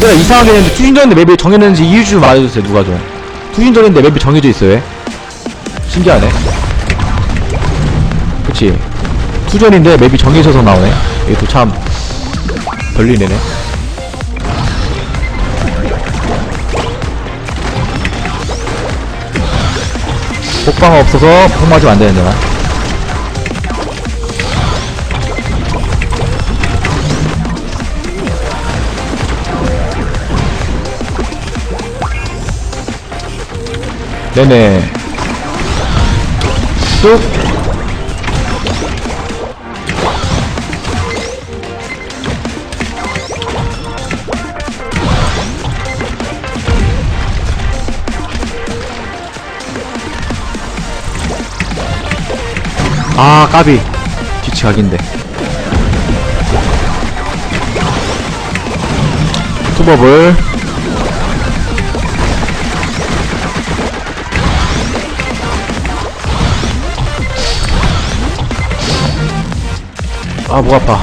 내가 이상하게 했는데 투신전인데 맵이 정해졌는지 이유 좀 말해주세요 누가 좀. 투신전인데 맵이 정해져 있어요 왜? 신기하네. 그치? 투전인데 맵이 정해져서 나오네. 또참 별리네네. 복방 없어서 폭 맞으면 안 되는데 나 네네. 뚝아 까비. 뒤치 각인데. 투버블 아, 목 아파.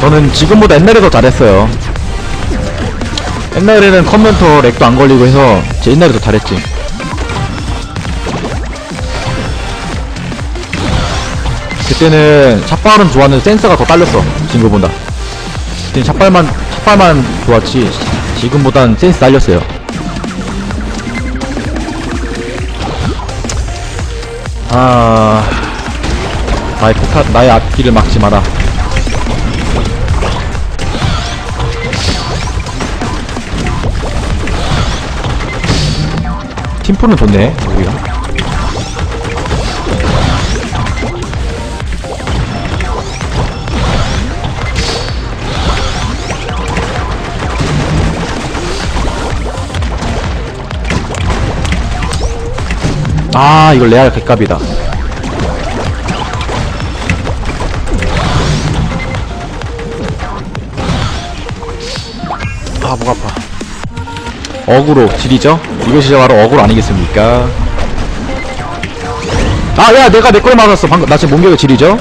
저는 지금보다 옛날에 더 잘했어요. 옛날에는 컴퓨터 렉도 안 걸리고 해서 제 옛날에 더 잘했지. 그때는 샷발은 좋았는데 센서가 더 딸렸어. 지금보다. 그때는 샷발만, 샷발만 좋았지. 지금보단 센스 딸렸어요. 아 나의 폭탄 나의 앞길을 막지 마라. 팀포는 좋네 우리가 아 이걸 레알 개값이다 아, 목 아파. 어구로 지리죠? 이것이 바로 어구로 아니겠습니까? 아, 야, 내가 내 걸 맞았어. 방금, 나 지금 몸개그 지리죠?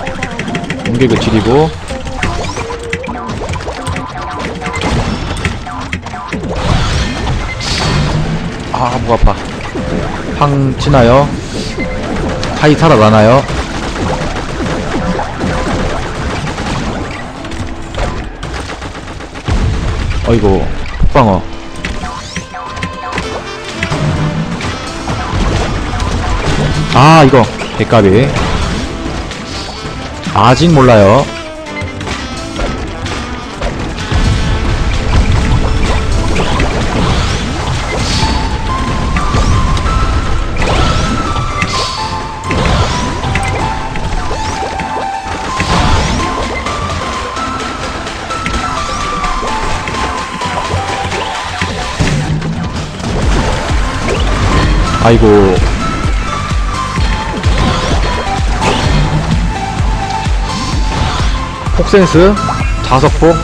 몸개그 지리고. 아, 목 아파. 황 치나요? 타이 살아나나요? 어이구 폭방어 아 이거 개까비 아직 몰라요 아이고. 폭센스. 자석폭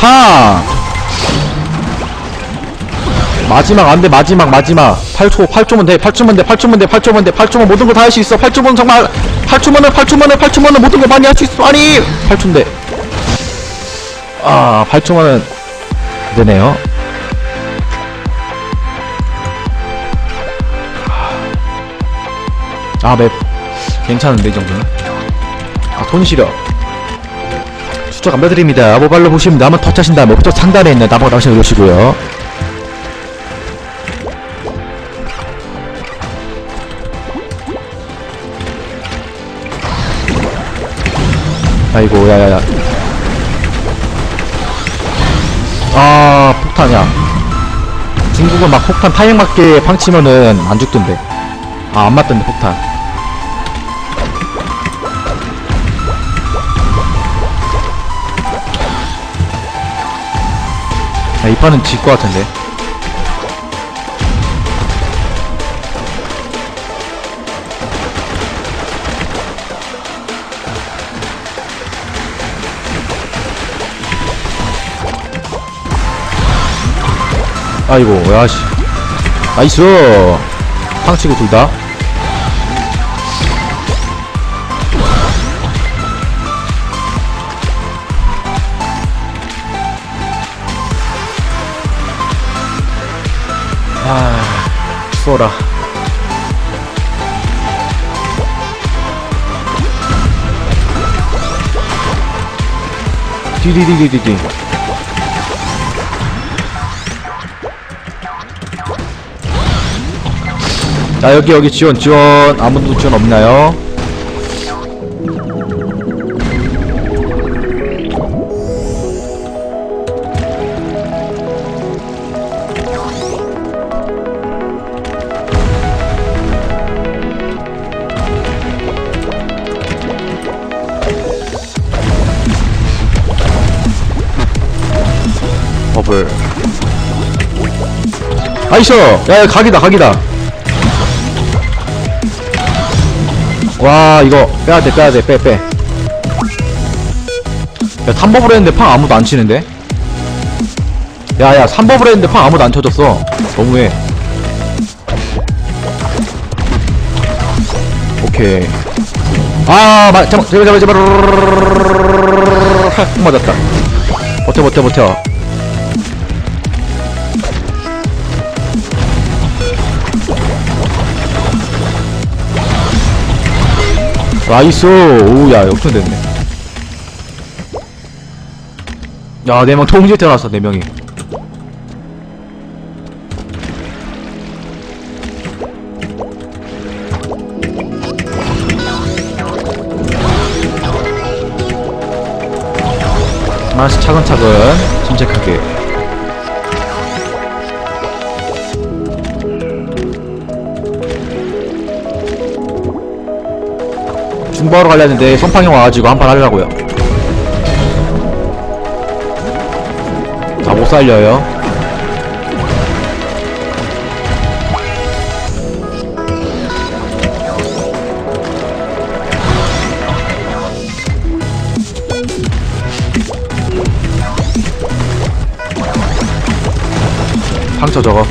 파 마지막 안돼 마지막 마지막. 8초 8초면 돼 8초면 돼 8초면 돼 8초면 돼. 8초면 모든 거 다 할 수 있어. 8초면 정말 8초면은 8초면은 8초면은 모든 거 많이 할 수 있어. 아니! 8초인데. 아 8초면은 되네요. 아 맵. 괜찮은데 이 정도는? 아 손시려. 추적 감사드립니다. 모발로 보시면 나만 터치하신 다음에 부터 상단에 있는 나보고 당신 누르시고요 아이고 야야야. 아 폭탄이야. 중국은 막 폭탄 타이밍 맞게 팡치면은 안 죽던데. 아 안 맞던데 폭탄. 야, 이 판은 질 것 같은데 아이고 야씨. 나이스. 탕치고 둘다. 아 추워라. 디디디디디디 자 여기 여기 지원 지원. 아무도 지원 없나요? 버블. 아이쇼 야 야, 각이다 각이다 와 이거 빼야돼 빼야돼 빼빼. 야 3버블 했는데 팡 아무도 안 치는데? 야야 3버블 했는데 팡 아무도 안 쳐졌어. 너무해. 오케이. 아 마, 잠깐 제발 제발 제발. 하, 맞았다. 버텨 버텨 버텨 나이스. 오야 역전 됐네. 야 4명 동시에 태어났어 4명이. 하나씩 차근차근 침착하게 중바로 가려 했는데 선팡이 와가지고 한판 하려고요. 다못 살려요. 상처 저거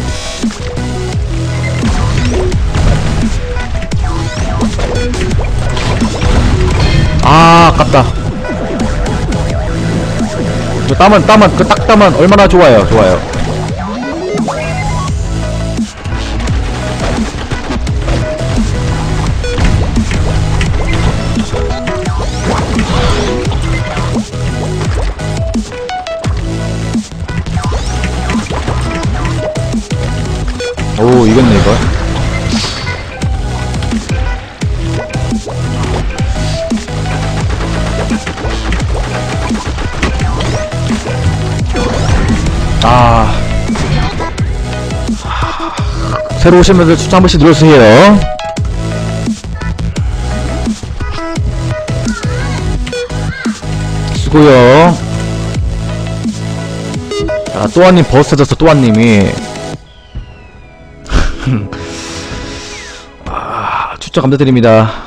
아 아깝다. 그 땀은 땀은 그 딱 땀은 얼마나 좋아요. 좋아요. 오 이겼네 이거 아. 새로 오신 분들 추천 한 번씩 눌러주세요. 수고요. 자 또한님 버스 찾았어 또한님이. 아 추천 감사드립니다